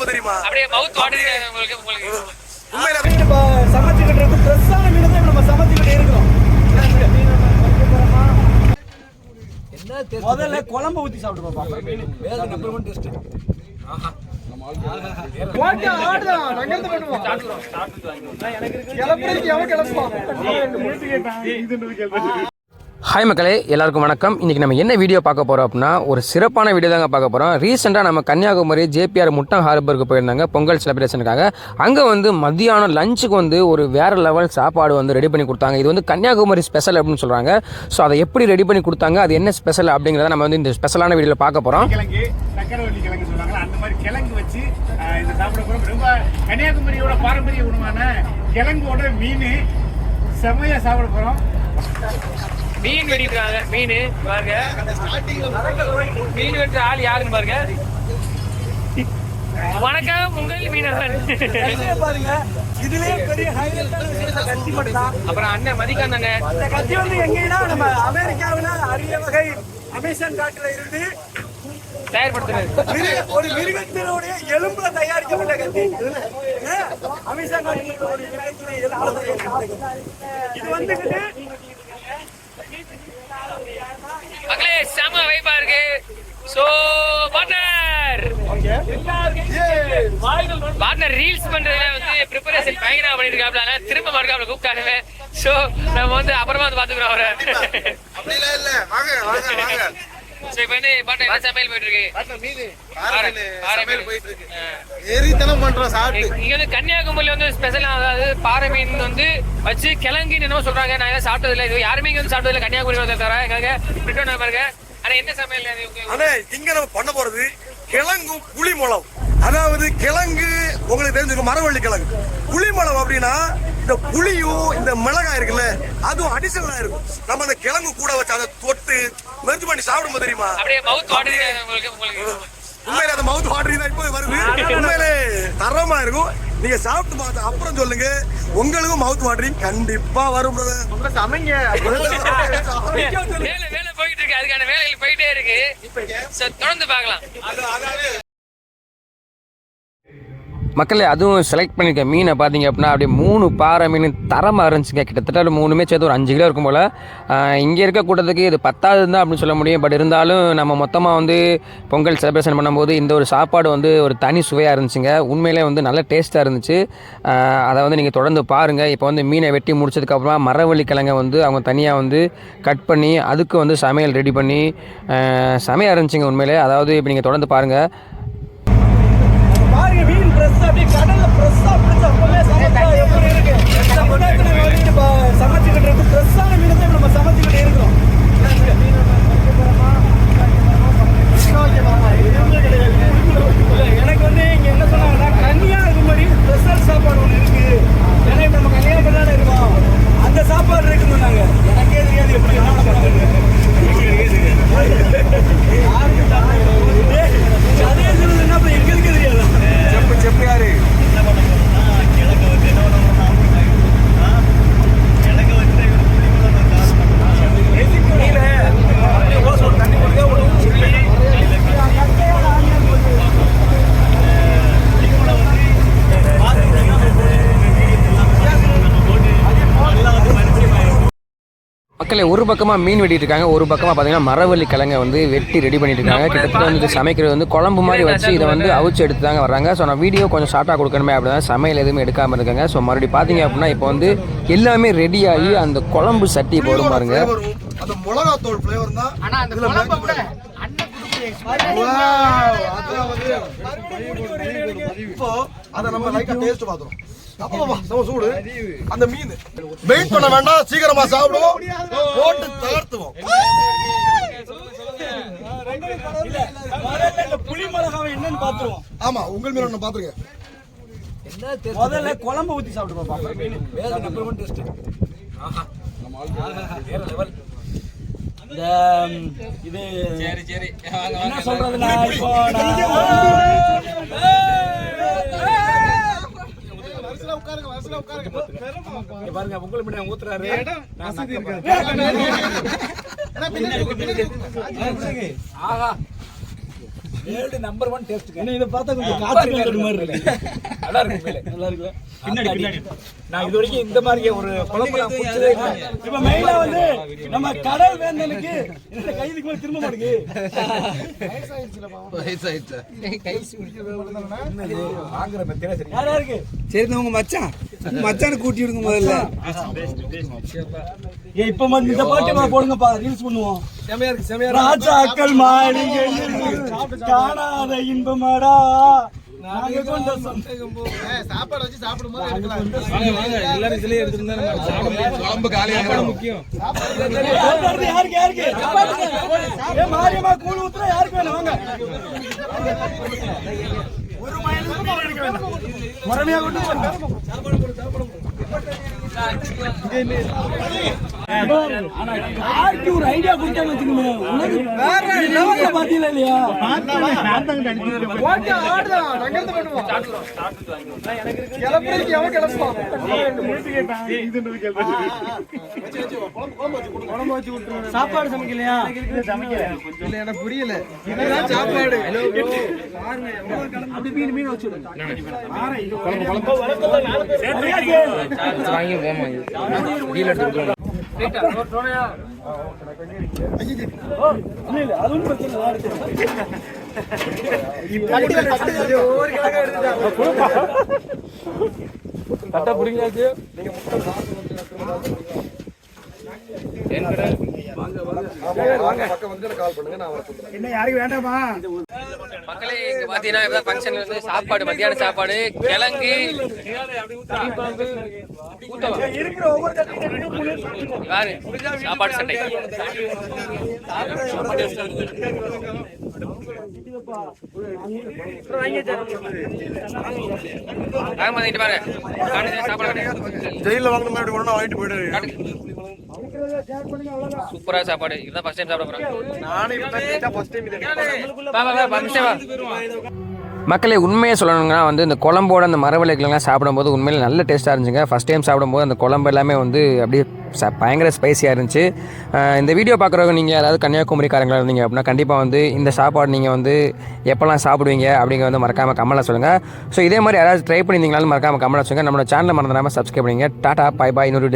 சாப்பிடும்போது தெரியுமா? அப்படியே மவுத் வாட்டர் உங்களுக்கு உங்களுக்கு. உண்மையில இப்ப சமைச்சுக்கிட்டு இருக்கு ஃப்ரெஷ்ஷான மீன் தான் இப்ப நம்ம சமைச்சுக்கிட்டு இருக்கிறோம். முதல்ல குழம்பு ஊத்தி சாப்பிட்டு பாப்பா. மீன். வேற நம்பர் ஒன் டேஸ்ட் ஹாய் மக்களே எல்லாருக்கும் வணக்கம். இன்றைக்கி நம்ம என்ன வீடியோ பார்க்க போகிறோம் அப்படின்னா ஒரு சிறப்பான வீடியோ தாங்க பார்க்க போகிறோம் ரீசெண்டாக நம்ம கன்னியாகுமரி ஜேபிஆர் முட்டம் ஹார்பருக்கு போயிருந்தாங்க பொங்கல் செலிப்ரேஷனுக்காக அங்கே வந்து மதியானம் லஞ்சுக்கு வந்து ஒரு வேறு லெவல் சாப்பாடு வந்து ரெடி பண்ணி கொடுத்தாங்க. இது வந்து கன்னியாகுமரி ஸ்பெஷல் அப்படின்னு சொல்கிறாங்க ஸோ அதை எப்படி ரெடி பண்ணி கொடுத்தாங்க அது என்ன ஸ்பெஷல் அப்படிங்கிறத நம்ம வந்து இந்த ஸ்பெஷலான வீடியோவில் பார்க்க போகிறோம் அந்த மாதிரி கிழங்கு வச்சு சாப்பிட ரொம்ப கன்னியாகுமரியோட பாரம்பரிய உணவான கிழங்கோட மீன் செம்மையாக சாப்பிட போகிறோம் மீன் வெடிக்கிறாங்க மீன் பாருங்க. மீன் வெட்டுற ஆள் யாருன்னு பாருங்க. வணக்கம் உங்கள் மீனவன். பாருங்க இதுலயே பெரிய கத்தி மட்டும் தான் அப்புறம் அண்ணன் மதிக்கான் அண்ணன். இந்த கத்தி வந்து எங்கன்னா நம்ம அமெரிக்காவுல அரிய வகை அமேசான் காட்டுல இருந்து தயார்படுத்துறது மிருக- ஒரு மிருகத்தினுடைய எலும்புல தயாரிக்கப்பட்ட கத்தி ஏன்? அமேசான் காட்டுல இது வந்துக்கிட்டு மக்களே செம வைப்பா இருக்கு சோ பார்ட்னர் பார்ட்னர் ரீல்ஸ் பண்றதுல வந்து ப்ரிப்பரேஷன் பயங்கரமா பண்ணிட்டு இருக்காப்ல அதனால திரும்ப மறக்காம கூப்பிட்டானுவே சோ நம்ம வந்து அப்புறமா வந்து பாத்துக்கிறோம் அவரை. அப்படிலாம் இல்ல. வாங்க வாங்க வாங்க. சோ இப்போ வந்து சமையல் போயிட்டு இருக்கு. சமையல் மீன். போயிட்டு இருக்கு. எரித்தனம் பண்றோம் சாப்பிட்டு. இங்க வந்து கன்னியாகுமரியில வந்து ஸ்பெஷலா அதாவது பாறை மீன் வந்து வச்சு கிழங்கு என்னமோ சொல்றாங்க. நான் சாப்பிட்டது இல்லை. இது யாருமே இங்க வந்து சாப்பிட்டது இல்லை. கன்னியாகுமரி வந்து தர எங்க பிரிட்டன் பாருங்க ஆனா என்ன சமையல் ஆனா இங்க நம்ம பண்ண போறது கிழங்கும் புளிமுளம் அதாவது கிழங்கு உங்களுக்கு தெரிஞ்சிருக்கும் மரவள்ளி கிழங்கு. புளிமுளம் அப்படின்னா இந்த புளியும் இந்த மிளகாய் இருக்குல்ல அதுவும் அடிஷனலா இருக்கும். நம்ம அந்த கிழங்கு கூட வச்சு அதை தொட்டு மெர்ஜ் பண்ணி சாப்பிடும்போது தெரியுமா? அப்படியே மவுத் வாட்டர் உங்களுக்கு உங்களுக்கு. உண்மையில அந்த மவுத் வாட்டரிங் தான் இப்போ வருது. உண்மையிலே தரமா இருக்கும். நீங்க சாப்பிட்டு பார்த்து அப்புறம் சொல்லுங்க. உங்களுக்கும் மவுத் வாட்டரிங் கண்டிப்பா வரும் brother. வேலை வேலை போயிட்டு இருக்கு. அதுக்கான வேலைகள் போயிட்டே இருக்கு. தொடர்ந்து பார்க்கலாம். மக்களே அதுவும் செலக்ட் பண்ணியிருக்க மீனை பார்த்தீங்க அப்படின்னா அப்படியே மூணு பாறை மீன் தரமாக இருந்துச்சுங்க. கிட்டத்தட்ட மூணுமே சேர்த்து ஒரு அஞ்சு கிலோ இருக்கும் போல். இங்கே இருக்க கூட்டத்துக்கு இது பத்தாவது தான் அப்படின்னு சொல்ல முடியும். பட் இருந்தாலும் நம்ம மொத்தமாக வந்து பொங்கல் செலிப்ரேஷன் பண்ணும்போது இந்த ஒரு சாப்பாடு வந்து ஒரு தனி சுவையாக இருந்துச்சுங்க. உண்மையிலே வந்து நல்ல டேஸ்ட்டாக இருந்துச்சு. அதை வந்து நீங்கள் தொடர்ந்து பாருங்கள் இப்போ வந்து மீனை வெட்டி முடிச்சதுக்கப்புறமா மரவள்ளி கிழங்கை வந்து அவங்க தனியாக வந்து கட் பண்ணி அதுக்கு வந்து சமையல் ரெடி பண்ணி செமையாக இருந்துச்சுங்க உண்மையிலே. அதாவது இப்போ நீங்கள் தொடர்ந்து பாருங்கள் பாருங்க மீன் ஃப்ரெஷ் அப்படியே கடல்ல ஃப்ரெஷ்ஷா பிடிச்ச அப்பவே சமைச்சா எப்படி இருக்கு இந்த முன்னாடி நம்ம வந்து இப்ப சமைச்சுக்கிட்டு இருக்கு ஃப்ரெஷ்ஷான மீன் தான் இப்ப நம்ம சமைச்சுக்கிட்டு இருக்கிறோம் இல்ல, எனக்கு வந்து இங்க என்ன சொன்னாங்கன்னா கன்னியாகுமரி ஸ்பெஷல் சாப்பாடு ஒன்று இருக்கு ஏன்னா இப்ப நம்ம கன்னியாகுமரி தானே இருக்கோம் அந்த சாப்பாடு இருக்குன்னு சொன்னாங்க எனக்கே தெரியாது எப்படி என்ன பண்றது அதே சொல்லுது என்ன இப்ப எங்களுக்கு தெரியாது செப்பு செப்பு யாரு மக்களே ஒரு பக்கமாக மீன் வெட்டிட்டு இருக்காங்க ஒரு பக்கமாக பார்த்தீங்கன்னா மரவள்ளி கிழங்கை வந்து வெட்டி ரெடி பண்ணிட்டு இருக்காங்க கிட்டத்தட்ட வந்து இது சமைக்கிறது வந்து குழம்பு மாதிரி வச்சு இதை வந்து அவிச்சு எடுத்து தாங்க வர்றாங்க. ஸோ நான் வீடியோ கொஞ்சம் ஷார்ட்டாக கொடுக்கணுமே அப்படின்னா சமையல் எதுவுமே எடுக்காமல் இருக்காங்க. ஸோ மறுபடியும் பார்த்தீங்க அப்படின்னா இப்போ வந்து எல்லாமே ரெடி ஆகி அந்த குழம்பு சட்டி வரும் பாருங்க. அந்த மிளகாத்தூள் ஃப்ளேவர் தான். இப்போ அதை நம்ம லைட்டா டேஸ்ட் நம்ம சூடு. அந்த மீன். வெயிட் பண்ண வேண்டாம் சீக்கிரமா சாப்பிடுவோம். போட்டு தகர்த்துவோம். புளி மிளகாவை என்னன்னு பாத்துருவோம். ஆமா உங்கள் மீன் ஒன்று பாத்துருங்க. முதல்ல குழம்பு ஊத்தி சாப்பிட்டு பாப்பா மீன் வேற நம்பர் ஒன் டேஸ்ட் வேற லெவல் இந்த ம், இது சரி சரி. என்ன சொல்றதுன்னா இப்போ நான் இங்க பாருங்க உங்களுக்கு முன்னாடி ஊத்துறாரு. ஆஹா. வேர்ல்டு நம்பர் ஒன் டேஸ்ட் என்ன இதை பார்த்தா கொஞ்சம் காய்ச்சல் கட்டு மாதிரி இருக்கு. நல்லா இருக்கு மேலே. நல்லா இருக்குல்ல? பின்னாடி பின்னாடி. நான் இது வரைக்கும் இந்த மாதிரி ஒரு குழம்பு நான் குடிச்சதே இல்லை. இப்ப மெயினா வந்து நம்ம கடல் வேந்தனுக்கு இந்த கைதுக்கு மேல திரும்ப மாட்டேங்குது. வாங்குற மெத்தேடே சரி. யாரா இருக்கு சரி உங்க மச்சான். மச்சானை கூட்டி விடுங்க முதல்ல ஏ இப்ப வந்து இந்த பாட்டு போடுங்கப்பா ரீல்ஸ் பண்ணுவோம். செமையா இருக்கு செமையா ராஜாக்கள் மாளிகையில் காணாத இன்பமாடா. நாங்க கொண்ட சந்தேகம் போ சாப்பாடு வச்சு சாப்பிடும் போது எல்லாரும் இதுலயே எடுத்துருந்தா குழம்பு காலையில முக்கியம். அடுத்து யாருக்கு யாருக்கு? ஏ மாரியம்மா கூழ் ஊத்துறா யாருக்கு வேணும்? வாங்க. ஒரு மயிலுக்கு எடுக்க வேண்டாம் முறைமையா கொண்டு போங்க ஆனா யாருக்கு ஒரு ஐடியா கொடுத்தான்னு வச்சுக்கோங்க உனக்கு வேற லெவல்ல பாத்தீங்களா இல்லையா? சாப்பாடு சமைக்கலையா? இல்ல எனக்கு புரியல. என்னதான் சாப்பாடு. அப்படி மீன் மீன் விடுங்க வாங்கி வேமா டீல் எடுத்துட்டு இல்ல புரிஞ்சாச்சு நான் என்ன யாருக்கு வேண்டாமா? மக்களே இங்க பாத்தீங்கன்னா இப்ப ஃபங்க்ஷன்ல சாப்பாடு மத்தியான சாப்பாடு கிழங்கு. சாப்பாடு சட்டை பாரு? சாப்பாடு காட்டுங்க. ஜெயில வாங்கின வாங்கிட்டு போயிட்டு. சூப்பரா சாப்பாடு. இதுதான் ஃபர்ஸ்ட் டைம் சாப்பிட போறேன். நானே இப்ப ஃபர்ஸ்ட் டைம் இதை வா வா வா ஃபர்ஸ்ட் வா. மக்களே உண்மையை சொல்லணுங்கன்னா வந்து இந்த குழம்போட அந்த மரவள்ளிக்கிழங்கெல்லாம் சாப்பிடும்போது உண்மையில நல்ல டேஸ்ட்டாக இருந்துச்சுங்க. ஃபஸ்ட் டைம் சாப்பிடும்போது அந்த குழம்பு எல்லாமே வந்து அப்படியே பயங்கர ஸ்பைசியாக இருந்துச்சு. இந்த வீடியோ பார்க்குறவங்க நீங்கள் யாராவது கன்னியாகுமரிக்காரங்களா இருந்தீங்க அப்படின்னா கண்டிப்பாக வந்து இந்த சாப்பாடு நீங்கள் வந்து எப்போல்லாம் சாப்பிடுவீங்க அப்படிங்கிற வந்து மறக்காமல் கமெண்ட்டில் சொல்லுங்கள் ஸோ இதே மாதிரி யாராவது ட்ரை பண்ணியிருந்தீங்களாலும் மறக்காமல் கமெண்ட்டில் சொல்லுங்கள் நம்மளோட சேனலை மறந்துடாமல் சப்ஸ்கிரைப் பண்ணிங்க டாடா பை பாய் இன்னொரு